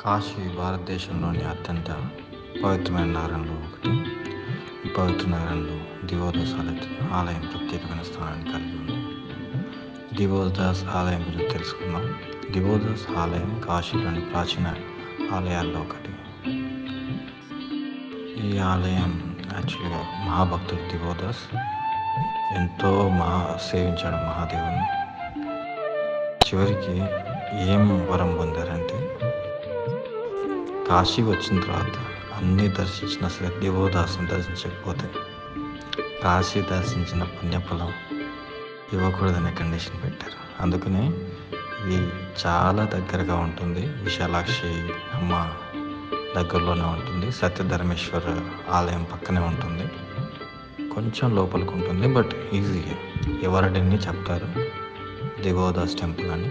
కాశీ భారతదేశంలోని అత్యంత పవిత్రమైన నగరంలో ఒకటి ఈ పవిత్ర నగరంలో దివోదాస్ ఆలయం ప్రత్యేకమైన స్థానాన్ని కలిగి ఉంది. దివోదాస్ ఆలయం గురించి తెలుసుకుందాం. దివోదాస్ ఆలయం కాశీలోని ప్రాచీన ఆలయాల్లో ఒకటి. ఈ ఆలయం యాక్చువల్గా మహాభక్తుడు దివోదాస్. ఎంతో మహా సేవించాడు మహాదేవుని. చివరికి ఏం వరం పొందారంటే కాశీ వచ్చిన తర్వాత అన్నీ దర్శించిన అసలు దివోదాసుని దర్శించకపోతే కాశీ దర్శించిన పుణ్యఫలం ఇవ్వకూడదనే కండిషన్ పెట్టారు. అందుకనే ఇది చాలా దగ్గరగా ఉంటుంది. విశాలాక్షి అమ్మ దగ్గరలోనే ఉంటుంది. సత్యధర్మేశ్వర ఆలయం పక్కనే ఉంటుంది. కొంచెం లోపలికి ఉంటుంది. బట్ ఈజీగా ఎవరడన్ని చెప్తారు దిగోదాస్ టెంపుల్ అని.